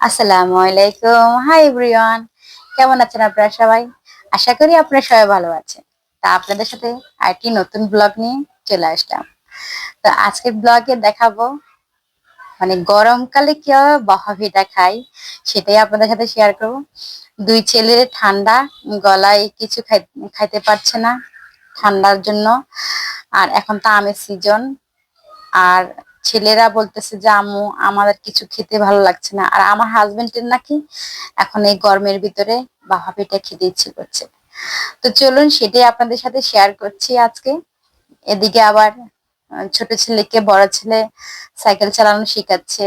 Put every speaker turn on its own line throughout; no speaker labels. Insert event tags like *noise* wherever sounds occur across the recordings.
আসসালামু আলাইকুম। Hi everyone কেমন আছেন আপনারা সবাই? আশা করি আপনারা সবাই ভালো আছেন। তা আপনাদের সাথে আরেকটি নতুন ব্লগ নিয়ে চলে আসলাম। তো আজকের ব্লগে দেখাবো মানে গরমকালে কীভাবে বহাভিটা খাই, সেটাই আপনাদের সাথে শেয়ার করব। দুই ছেলের ঠান্ডা, গলায় কিছু খাই- খাইতে পারছে না ঠান্ডার জন্য। আর এখন তো আমের সিজন আর ছেলেরা বলতেছে যে, আম্মু আমাদের কিছু খেতে ভালো লাগছে না। আর আমার হাজবেন্ডের নাকি এখন এই গরমের ভিতরে বাহা পিঠা খেতে ইচ্ছে করছে। তো চলুন সেটাই আপনাদের সাথে শেয়ার করছি আজকে। এদিকে আবার ছোট ছেলেকে বড় ছেলে সাইকেল চালানো শেখাচ্ছে।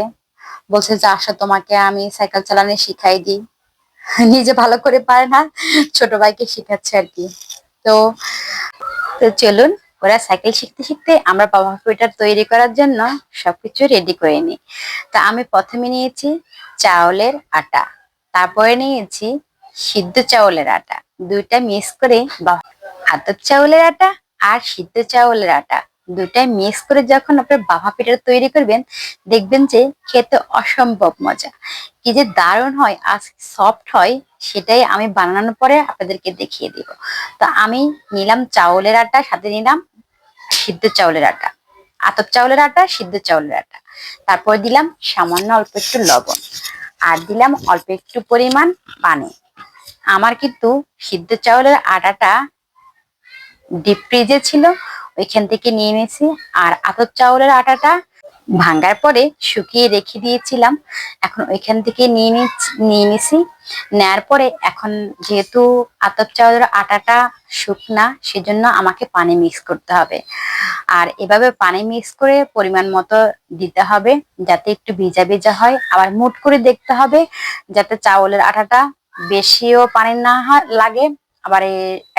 বলছে, যে, আসো তোমাকে, আমি সাইকেল চালানো শিখাই দিই। *laughs* নিজে ভালো করে পারে না, ছোট ভাইকে শেখাচ্ছে আর কি। তো তো চলুন ওরা সাইকেল শিখতে শিখতে আমরা বাবা পিঠার তৈরি করার জন্য সবকিছু রেডি করে নিই। তা আমি প্রথমে নিয়েছি চাউলের আটা, তারপরে নিয়েছি সিদ্ধ চাউলের আটা। দুইটা মিক্স করে আতপ চাউলের আটা আর সিদ্ধ চাউলের আটা। দুইটা মিক্স করে যখন আপনার বাবা পিঠা তৈরি করবেন, দেখবেন যে খেতে অসম্ভব মজা। কি যে দারুণ হয় আর সফট হয়, সেটাই আমি বানানোর পরে আপনাদেরকে দেখিয়ে দিব। তো আমি নিলাম চাউলের আটা, সাথে নিলাম সিদ্ধ চাউলের আটা, আতপ চাউলের আটা, সিদ্ধ চাউলের আটা। তারপর দিলাম সামান্য অল্প একটু লবণ আর দিলাম অল্প একটু পরিমাণ পানি। আমার কিন্তু সিদ্ধ চাউলের আটাটা ডিপ ফ্রিজে ছিল, ওইখান থেকে নিয়ে নিয়েছি। আর আতপ চাউলের আটাটা ভাঙ্গার পরে শুকিয়ে রেখে দিয়েছিলাম। এখন ওইখান থেকে নিয়ে নিয়ে নিছি। নেয়ার পরে এখন যেহেতু আতপ চাউলের আটাটা শুকনা, সেজন্য আমাকে পানি মিক্স করতে হবে। আর এভাবে পানি মিক্স করে পরিমাণ মতো দিতে হবে, যাতে একটু ভিজা ভিজা হয়। আবার মুট করে দেখতে হবে, যাতে চাউলের আটাটা বেশিও পানি না লাগে। আবার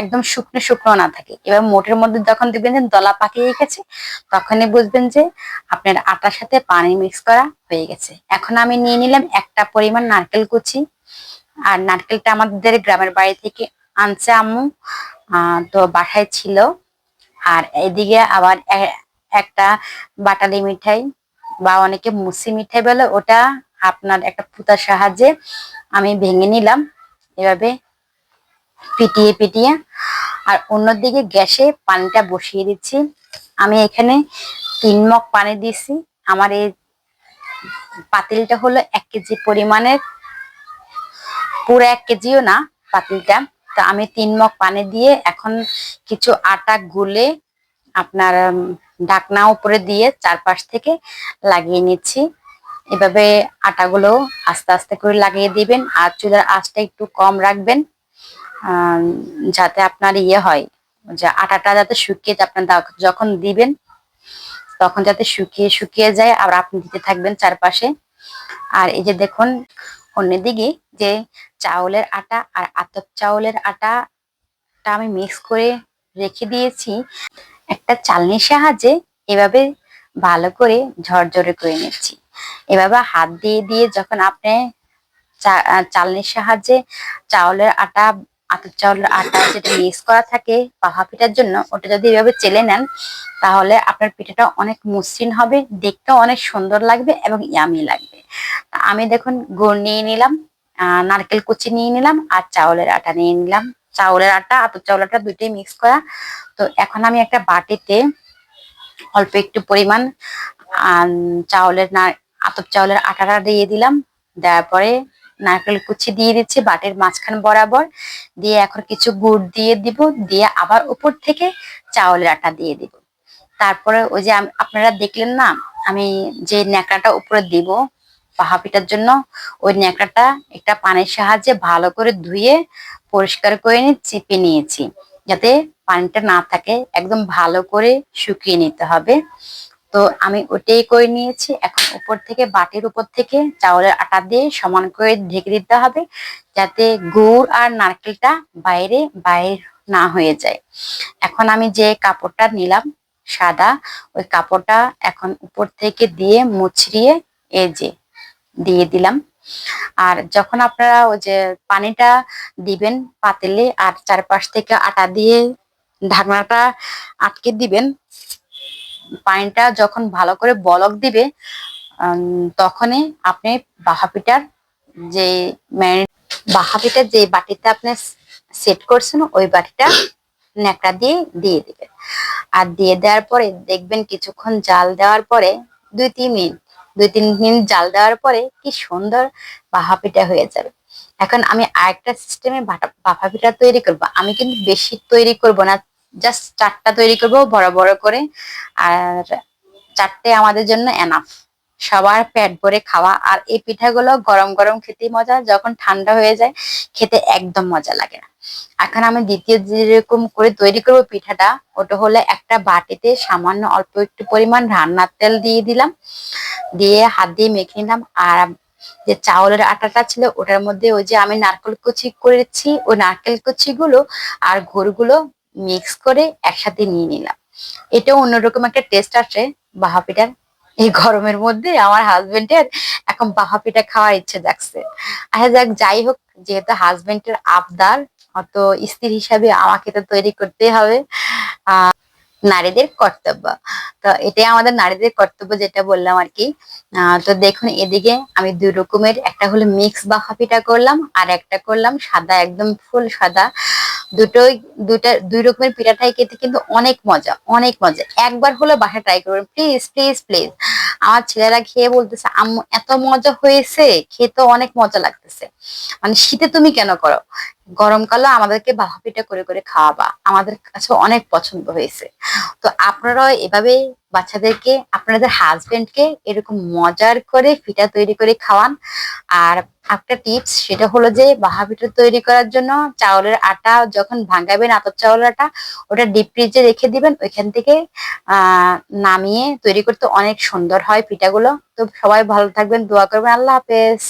একদম শুকনো শুকনো না থাকে। এবার মোটের মধ্যে যখন দেখবেন যে দলা পাকিয়ে গেছে, তখনই বুঝবেন যে আপনার আটার সাথে পানি মিক্স করা হয়ে গেছে। এখন আমি নিয়ে নিলাম একটা পরিমাণ নারকেল কুচি। আর নারকেলটা আমাদের গ্রামের বাড়ি থেকে আনছে আম্মু তো বাসায় ছিল। আর এদিকে আবার একটা বাটালি মিঠাই বা অনেকে মুসি মিঠাই বলে, ওটা আপনার একটা পুতার সাহায্যে আমি ভেঙে নিলাম। এভাবে পিটিয়ে পিটিয়ে। আর অন্যদিকে গ্যাসে পানিটা বসিয়ে দিচ্ছি। আমি এখানে তিন মগ পানি দিছি আমার এই পাতিলটা হলো এক কেজি পরিমাণের। পুরো এক কেজিও না পাতিলটা। তো আমি তিন মগ পানি দিয়ে এখন কিছু আটা গুলে আপনার ঢাকনা উপরে দিয়ে চারপাশ থেকে লাগিয়ে নিচ্ছি। এভাবে আটাগুলো আস্তে আস্তে করে লাগিয়ে দিবেন। আর চুলার আঁচটা একটু কম রাখবেন। যাতে আপনার ইয়ে হয়, যে আটাটা যাতে শুকিয়ে আপনার যখন দিবেন, তখন যাতে শুকিয়ে শুকিয়ে যায়, আর আপনি দিতে থাকবেন চারপাশে। আর এই যে দেখুন, অন্যদিকে যে চাউলের আটা আর আতপ চাউলের আটাটা আমি মিক্স করে রেখে দিয়েছি। একটা চালনির সাহায্যে এভাবে ভালো করে ঝরঝরে করে নিচ্ছি। এভাবে হাত দিয়ে দিয়ে যখন আপনি চালনির সাহায্যে চাউলের আটা আতপ চাউলের আটা যেটা মিক্স করা থাকে পাহা পিঠার জন্য, ওটা যদি এভাবে চেলে নেন, তাহলে আপনার পিঠাটা অনেক মসৃণ হবে, দেখতেও অনেক সুন্দর লাগবে এবং ইয়ামি লাগবে। আমি দেখুন গুড় নিয়ে নিলাম নারকেল কুচি নিয়ে নিলাম আর চাউলের আটা নিয়ে নিলাম। চাউলের আটা আতপ চাউলের আটা দুইটাই মিক্স করা। তো এখন আমি একটা বাটিতে অল্প একটু পরিমাণ চাউলের না আতপ চাউলের আটাটা দিয়ে দিলাম। দেওয়ার পরে নারকেল কুচি দিয়ে দিচ্ছি, বাটির মাঝখান বরাবর। দিয়ে এখন কিছু গুড় দিয়ে দিব, দিয়ে আবার উপর থেকে চাউলের আটা দিয়ে দিব। তারপরে ওই যে আপনারা দেখলেন না, আমি যে ন্যাকড়াটা উপরে দিব পাহা পিঠার জন্য, ওই ন্যাকড়াটা একটা পানির সাহায্যে ভালো করে ধুয়ে পরিষ্কার করে নিয়ে চেপে নিয়েছি। যাতে পানিটা না থাকে, একদম ভালো করে শুকিয়ে নিতে হবে। তো আমি ওটাই করে নিয়েছি। এখন উপর থেকে, বাটির উপর থেকে চাউলের আটা দিয়ে সমান করে ঢেকে দিতে হবে যাতে গুড় আর নারকেলটা বাইরে, বাইর না হয়ে যায়। এখন আমি যে কাপড়টা নিলাম সাদা, ওই কাপড়টা এখন উপর থেকে দিয়ে মুছড়িয়ে এই যে দিয়ে দিলাম। আর যখন আপনারা ওই যে পানিটা দিবেন পাতিলে আর চারপাশ থেকে আটা দিয়ে ঢাকনাটা আটকে দিবেন পানিটা যখন ভালো করে বলক দিবে তখনই আপনি বাহা পিঠার যে বাহা পিঠা যে বাটিতে আপনি সেট করছেন, ওই বাটিটা ন্যাকড়া দিয়ে দিয়ে দিবেন। আর দিয়ে দেওয়ার পরে দেখবেন কিছুক্ষণ জাল দেওয়ার পরে দুই তিন মিনিট, দুই তিন মিনিট জাল দেওয়ার পরে কি সুন্দর বাহা পিঠা হয়ে যাবে। এখন আমি আরেকটা সিস্টেমে বাফা পিঠা তৈরি করব। আমি কিন্তু বেশি তৈরি করব না জাস্ট চারটা তৈরি করব, বড় বড় করে। আর চারটে আমাদের জন্য এনাফ সবার পেট ভরে খাওয়া। আর এই পিঠাগুলো গরম গরম খেতে মজা। যখন ঠান্ডা হয়ে যায়, খেতে একদম মজা লাগে না। এখন আমি দ্বিতীয় যেরকম করে তৈরি করব পিঠাটা, ওটা হলো একটা বাটিতে সামান্য অল্প একটু পরিমাণ রান্নার তেল দিয়ে দিলাম। দিয়ে হাত দিয়ে মেখে নিলাম। আর যে চাউলের আটাটা ছিল, ওটার মধ্যে ওই যে আমি নারকেল কুচি করেছি, ওই নারকেল কুচি গুলো আর গুড়গুলো মিক্স করে একসাথে নিয়ে নিলাম। এটাও অন্যরকম একটা টেস্ট আসে বাহা পিঠার এই গরমের মধ্যে আমার হাজবেন্ডের এখন বাহা পিঠা খাওয়ার ইচ্ছে জাগছে। আচ্ছা যাক, যাই হোক, যেহেতু হাজবেন্ডের আবদার, অত স্ত্রী হিসাবে আমাকে তো তৈরি করতে হবে। নারীদের কর্তব্য। তো এটাই আমাদের নারীদের কর্তব্য যেটা বললাম আর কি। তো দেখুন, এদিকে আমি দুই রকমের, একটা হলো মিক্স বাহা পিঠা করলাম, আর একটা করলাম সাদা, একদম ফুল সাদা। দুটোই, দুটা, দুই রকমের পিঠাটাই খেতে কিন্তু অনেক মজা অনেক মজা। একবার হলো বাসা ট্রাই করবেন প্লিজ প্লিজ প্লিজ আমার ছেলেরা খেয়ে বলতেছে, আম্মু, এত মজা হয়েছে খেতে অনেক মজা লাগতেছে। মানে শীতে তুমি কেন করো? গরমকালে আমাদেরকে বাহা পিঠা করে করে খাওয়াবা। আমাদের কাছে অনেক পছন্দ হয়েছে। তো আপনারাও এভাবে বাচ্চাদেরকে, আপনাদের হাজবেন্ডকে এরকম মজার করে পিঠা তৈরি করে খাওয়ান। আর একটা টিপস সেটা হলো যে বাহা পিঠা তৈরি করার জন্য চাউলের আটা যখন ভাঙাবেন আতর চাউলের আটা, ওটা ডিপ ফ্রিজে রেখে দিবেন। ওইখান থেকে নামিয়ে তৈরি করতে অনেক সুন্দর হয় পিঠাগুলো। তো সবাই ভালো থাকবেন, দোয়া করবেন। আল্লাহ হাফেজ।